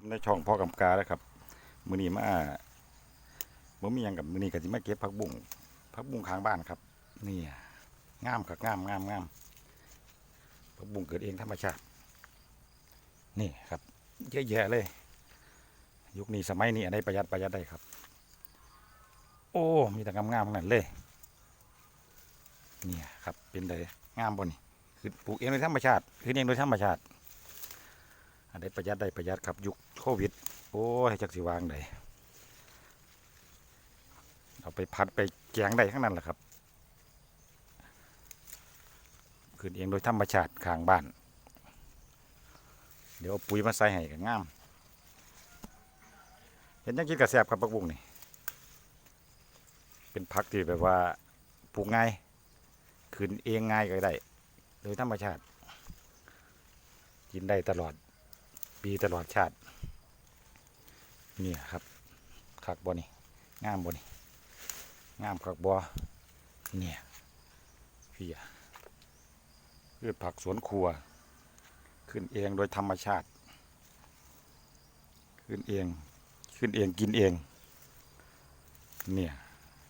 ผมในช่องพ่อกำกาแล้วครับ มือนี้มาบ่มีหยังกับมือนี้ก็สิมาเก็บผักบุ้งผักบุ้งข้างบ้านครับ นี่งามครับงามงามงามผักบุ้งเกิดเองธรรมชาติ นี่ครับเยอะแยะเลย ยุคนี้สมัยนี้อันใดประหยัดประหยัดได้ครับ โอ้ มีแต่งามๆทั้งนั้นเลยเนี่ยครับเป็นไดงามบ่นี่คือปลูกเองโดยธรรมชาติคือเองโดยธรรมชาติ อันใดประหยัดได้ประหยัดครับยุคโควิด โอ้ยจักสิวางได้เอาไปพัดไปแกงได้ทั้งนั้นแหละครับขึ้นเองโดยธรรมชาติข้างบ้าน เดี๋ยวเอาปุ๋ยมาใส่ให้กันงาม เห็นยังกินกระแสบครับปักบุ้งนี่ เป็นผักที่แบบว่าปลูกง่ายขึ้นเองง่ายก็ได้ โดยธรรมชาติ กินได้ตลอด ปีตลอดชาติเนี่ยครับคักบอนี่งามบอนี่งามคักบอเนี่ยพี่อะพืชผักสวนครัว ขึ้นเองโดยธรรมชาติ ขึ้นเอง ขึ้นเองกินเอง เนี่ย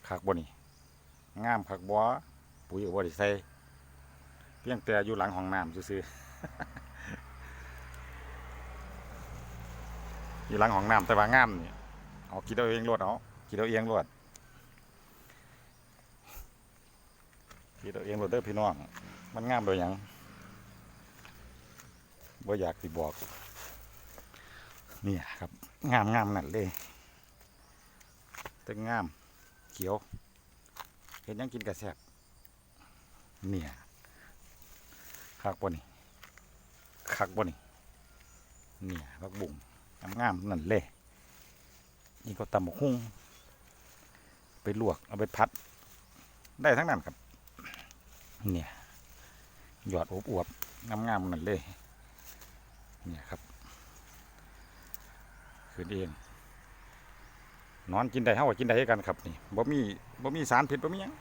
คักบอนี่งามคักบอปุ๋ยอาบอด้ใส่เพียงแต่อยู่หลังห้องน้ำซื่อ อยู่หลังห้องน้ำแต่ว่างามนี่เอาคิดเอาเองรวดเอาคิดเอาเองรวดคิดเอาเองรวดเด้อพี่น้อง มันงามโดยยังบ่อยากสิบอกเนี่ยครับ งามงามนั่นเลยตึงงาม เขียว เห็นยังกินกระแซบเนี่ยคักบ่นี่คักบ่นี่เนี่ยพักบุ่ง งามๆนั่นเลยนี่ก็ตำบักหุ่งไปลวกเอาไปพัด ได้ทั้งนั้นครับ เนี่ยหยอดอบอวบงามๆนั่นเลย เนี่ยครับขึ้นเองนอนกินได้เท่ากับกินได้กันครับนี่บ่มีบ่มีสารพิษบ่มีหยัง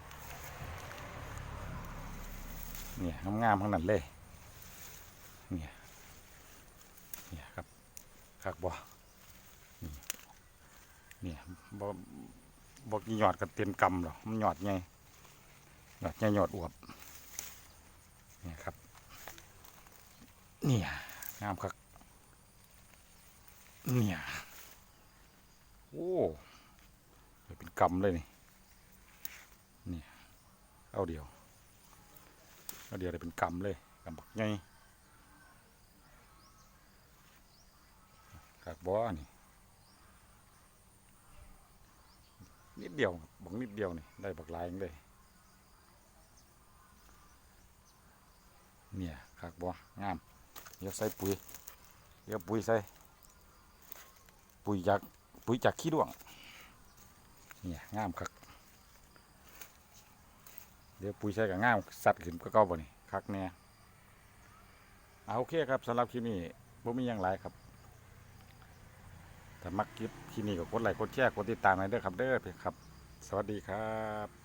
เนี่ยงามๆทั้งนั้นเลยเนี่ย คักบ่นี่เนี่ยบ่บ่กี่หยอดกับเต็มกำหรอกมันหยอดไงหยอดไงหยอดอวบเนี่ยครับเนี่ยงามคักเนี่ยโอ้ยเป็นกำเลยนี่เนี่ยเอาเดียวเอาเดียวเลยเป็นกำเลยกำบักไง กากบ่อ นี่นิดเดียวบักนิดเดียวนี่ได้บักลายเลยเนี่ยกากบ่องามเดี๋ยวใส่ปุ๋ยเดี๋ยวปุ๋ยใส่ปุ๋ยจากปุ๋ยจากขี้ด้วงเนี่ยงามคักเดี๋ยวปุ๋ยใส่กับงามสัตว์ขึ้นก็เก่าบ่นี่คักแน่เอาโอเคครับสำหรับคลิปนี้บ่มีหยังหลายครับ ถ้ามักคลิปที่นี่ก็กดไลค์กดแชร์กดติดตามให้ด้วยครับเด้อพี่ครับ สวัสดีครับ